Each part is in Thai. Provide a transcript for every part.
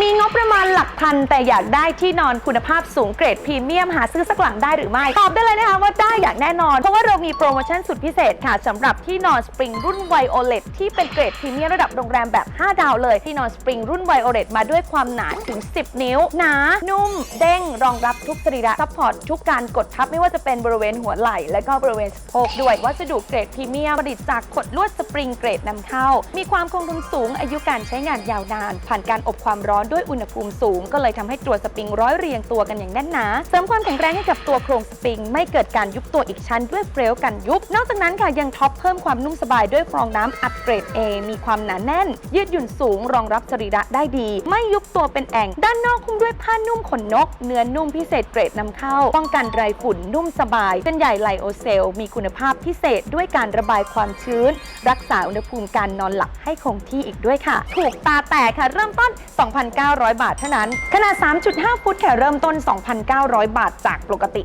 มีงบประมาณหลักพัน แต่อยากได้ที่นอนคุณภาพสูงเกรดพรีเมียมหาซื้อสักหลังได้หรือไม่ ตอบได้เลยนะคะว่าได้อย่างแน่นอน เพราะว่าเรามีโปรโมชั่นสุดพิเศษค่ะสำหรับที่นอนสปริงรุ่นไวโอเลตที่เป็นเกรดพรีเมียมระดับโรงแรมแบบ 5 ดาวเลย ที่นอนสปริงรุ่นไวโอเลตมาด้วยความหนาถึง 10 นิ้ว หนา นุ่ม เด้ง รองรับทุกสรีระซัพพอร์ตทุกการกดทับไม่ว่าจะเป็นบริเวณหัวไหล่และก็บริเวณสะโพกด้วยวัสดุเกรดพรีเมียมผลิตจากขดลวดสปริงเกรดนำเข้า มีความคงทนสูงอายุการใช้งานยาวนาน ผ่านการอบความร้อนด้วยอุณหภูมิสูง ก็เลยทำให้ตัวสปริงร้อยเรียงตัวกันอย่างแน่นหนาเสริมความแข็งแรงให้กับตัวโครงสปริง ไม่เกิดการยุบตัวอีกชั้นด้วยเฟรลกันยุบ นอกจากนั้นค่ะยังท็อปเพิ่มความนุ่มสบายด้วยฟองน้ำอัดเกรด A มีความหนาแน่น ยืดหยุ่นสูง รองรับสรีระได้ดี ไม่ยุบตัวเป็นแอ่ง ด้านนอกคลุมด้วยผ้านุ่มขนนก เนื้อนุ่มพิเศษเกรดนำเข้า ป้องกันไรฝุ่นนุ่มสบายเส้นใยไลโอเซล มีคุณภาพพิเศษด้วยการระบายความชื้น รักษาอุณหภูมิการนอนหลับให้คงที่อีกด้วยค่ะ ถูกตาแตกค่ะเริ่มต้น2,900 บาทเท่านั้น ขนาด 3.5 ฟุตแค่เริ่มต้น 2,900 บาท จากปกติ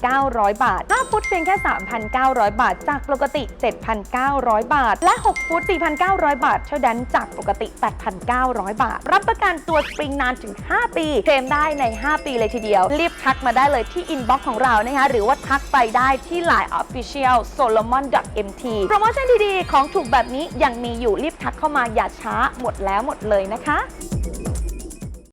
6,900 บาท 5 ฟุตเพียงแค่ 3,900 บาท จากปกติ 7,900 บาท และ 6 ฟุต 4,900 บาท เท่านั้นจากปกติ 8,900 บาท รับประกันตัวสปริงนานถึง 5 ปีเคลมได้ใน 5 ปีเลยทีเดียว รีบทักมาได้เลยที่อินบ็อกซ์ของเรานะคะหรือว่าทักไปได้ที่ Line Official solomon mt โปรโมชั่นดีๆ ของถูกแบบนี้ยังมีอยู่รีบทักเข้ามาอย่าช้าหมดแล้วหมดเลยนะคะ